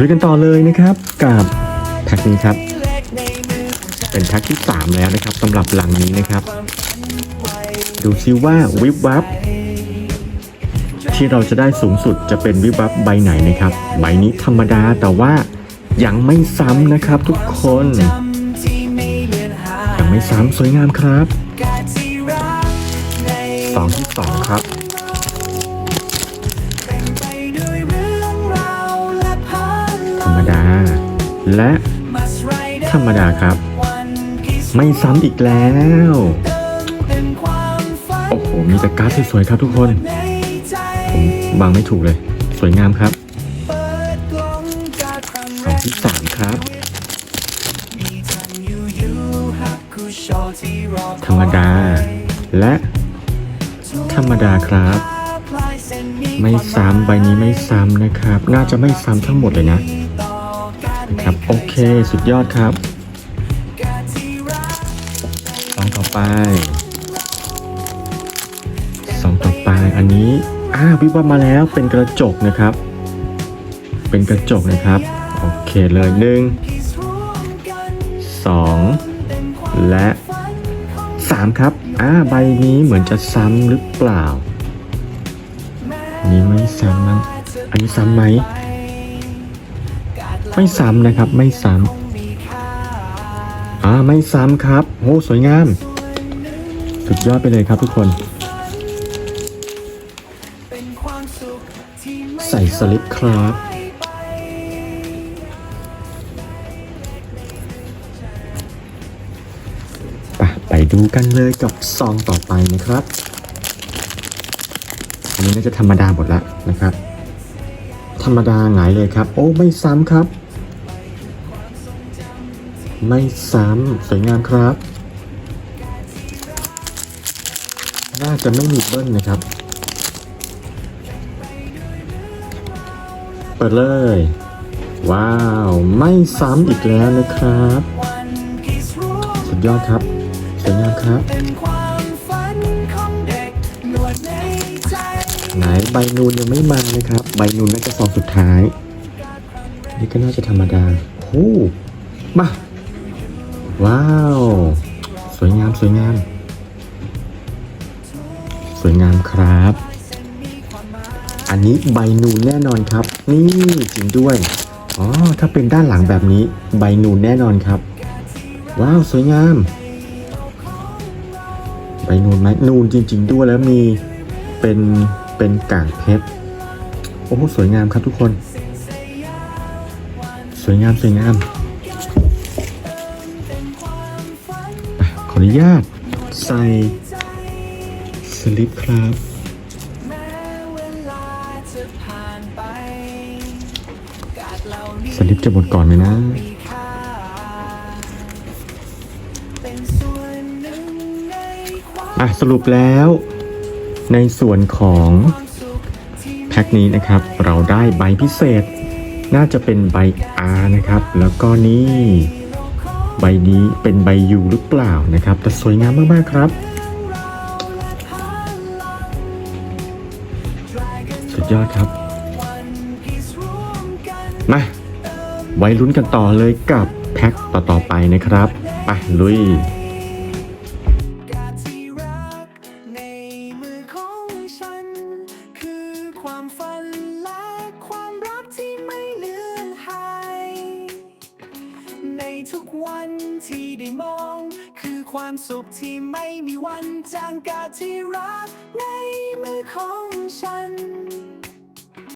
ลุยกันต่อเลยนะครับกับแพ็คนี้ครับ เป็นแพ็คที่ 3 แล้วนะครับสำหรับหลังนี้นะครับ ดูซิว่าวิบวับที่เราจะได้สูงสุดจะเป็นวิบวับใบไหนนะครับ ใบนี้ธรรมดาแต่ว่ายังไม่ซ้ำนะครับทุกคน ยังไม่ซ้ำสวยงามครับ สองที่สองครับธรรมดา และธรรมดาครับ ไม่ซ้ำอีกแล้ว โอ้โห มีแต่การ์ดสวยๆครับทุกคนผมวางไม่ถูกเลย สวยงามครับสองที่สามครับธรรมดา และ ธรรมดาครับ ไม่ซ้ำใบนี้ไม่ซ้ำนะครับ น่าจะไม่ซ้ำทั้งหมดเลยนะนะครับโอเคสุดยอดครับสองต่อไปสองต่อไปอันนี้อ่าวิบวับมาแล้วเป็นกระจกนะครับ เป็นกระจกนะครับโอเคเลยหนึ่งสองและ สามครับ อ่า ใบนี้เหมือนจะซ้ำหรือเปล่านนี้ไม่ซ้ำมั้งอันนี้ซ้ำไหม ไม่ซ้ำนะครับ ไม่ซ้ำอ่า ไม่ซ้ำครับโอ้สวยงาม สุดยอดไปเลยครับทุกคน ใส่สลิปครับ ดูกันเลยกับซองต่อไปนะครับ อันนี้น่าจะธรรมดาหมดแล้วนะครับ ธรรมดาหงายเลยครับ โอ้ไม่ซ้ำครับ ไม่ซ้ำสวยงามครับ น่าจะไม่มีเบิ้ลนะครับ เปิดเลย ว้าว ไม่ซ้ำอีกแล้วนะครับ สุดยอดครับ วยงามครับไหนใบนูนยังไม่มานะครับ ใบนูนน่าจะซองสุดท้าย นี่ก็น่าจะธรรมดาโอ้มา ว้าว สวยงามสวยงาม สวยงามครับ อันนี้ใบนูนแน่นอนครับ นี่จริงด้วยอ๋อถ้าเป็นด้านหลังแบบนี้ ใบนูนแน่นอนครับ ว้าว สวยงาม ใบนูนไหมนูนจริง ๆ ด้วยแล้วมีเป็นเป็นกากเพชรโอ้โหสวยงามครับทุกคน สวยงามสวยงามขออนุญาตใส่สลิปครับสลิปจะหมดก่อนไหมนะ อะสรุปแล้วในส่วนของแพ็คนี้นะครับ เราได้ใบพิเศษ น่าจะเป็นใบ R นะครับ แล้วก็นี่ใบนี้เป็นใบ U หรือเปล่านะครับ แต่สวยงามมาก ๆ ครับ สุดยอดครับมาไว้ลุ้นกันต่อเลยกับแพ็คต่อ ๆ ไปนะครับ ไปลุย ฝันและความรักที่ไม่เลือนหายในทุกวันที่ได้มอง คือความสุขที่ไม่มีวันจางกาที่รักในมือของฉัน